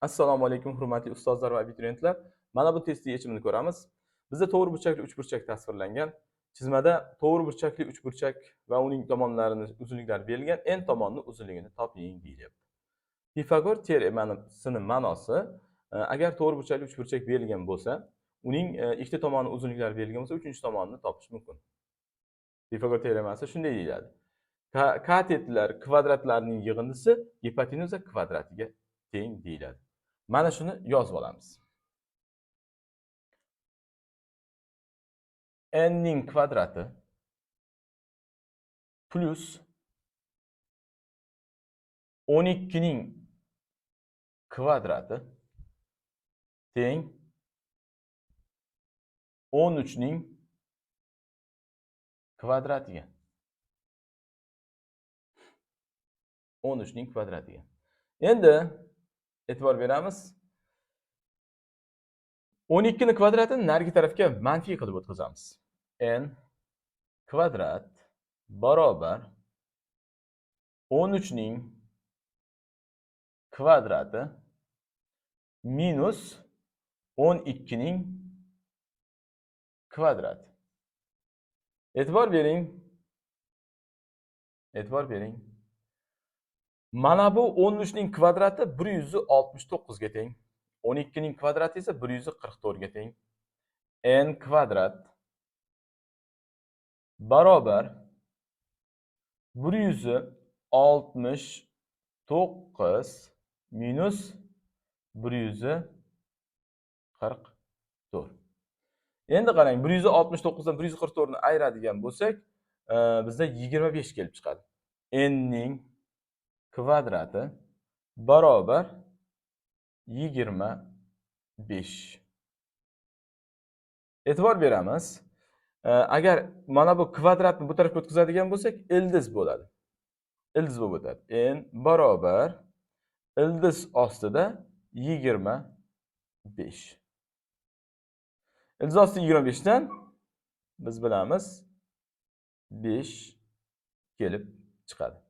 Assalomu alaykum, hurmatli ustozlar va abituriyentlar. Mana bu testning yechimini ko'ramiz. Bizda to'g'ri burchakli uchburchak tasvirlangan. Chizmada to'g'ri burchakli uchburchak va uning tomonlarini uzunliklari berilgan. n tomonni uzunligini toping deyilyapti. Pifagor teoremasini ma'nosi e, agar to'g'ri burchakli uchburchak berilgan bo'lsa, uning e, ikkita tomoni uzunliklari berilgan bo'lsa, uchinchi tomonini topish mumkin. Pifagor teoremasi shunday deyiladi. Katetlar kvadratlarning yig'indisi gipotenuza kvadratiga teng deyiladi. Mana shuni yozib olamiz. n ning kvadrati plus 12 ning kvadrati teng 13 ning kvadratiga. 13 ning kvadratiga. Endi e'tibor beramiz. 12 ni kvadratini narigi tarafga manfiy qilib o'tkazamiz. n kvadrat barobar 13 ning kvadrati minus 12 ning kvadrati. E'tibor bering. E'tibor bering. Mana bu 13 ning kvadrati 169 ga teng. 12 ning kvadrati esa 144 ga teng. n kvadrat barobar 169 minus 144. Endi qarang, 169 dan 144 ni ayiradigan bo'lsak, e, bizda bizda 25 kelib chiqadi. n kvadrati barobar 25. E'tibor beramiz. E, Agar mana bu kvadratni bu tarafga o'tkazadigan bo'lsak, ildiz bo'ladi. Ildiz bo'lib o'tadi. n barobar ildiz ostida 25. Ildiz ostida 25 dan biz bilamiz 5 kelib chiqadi.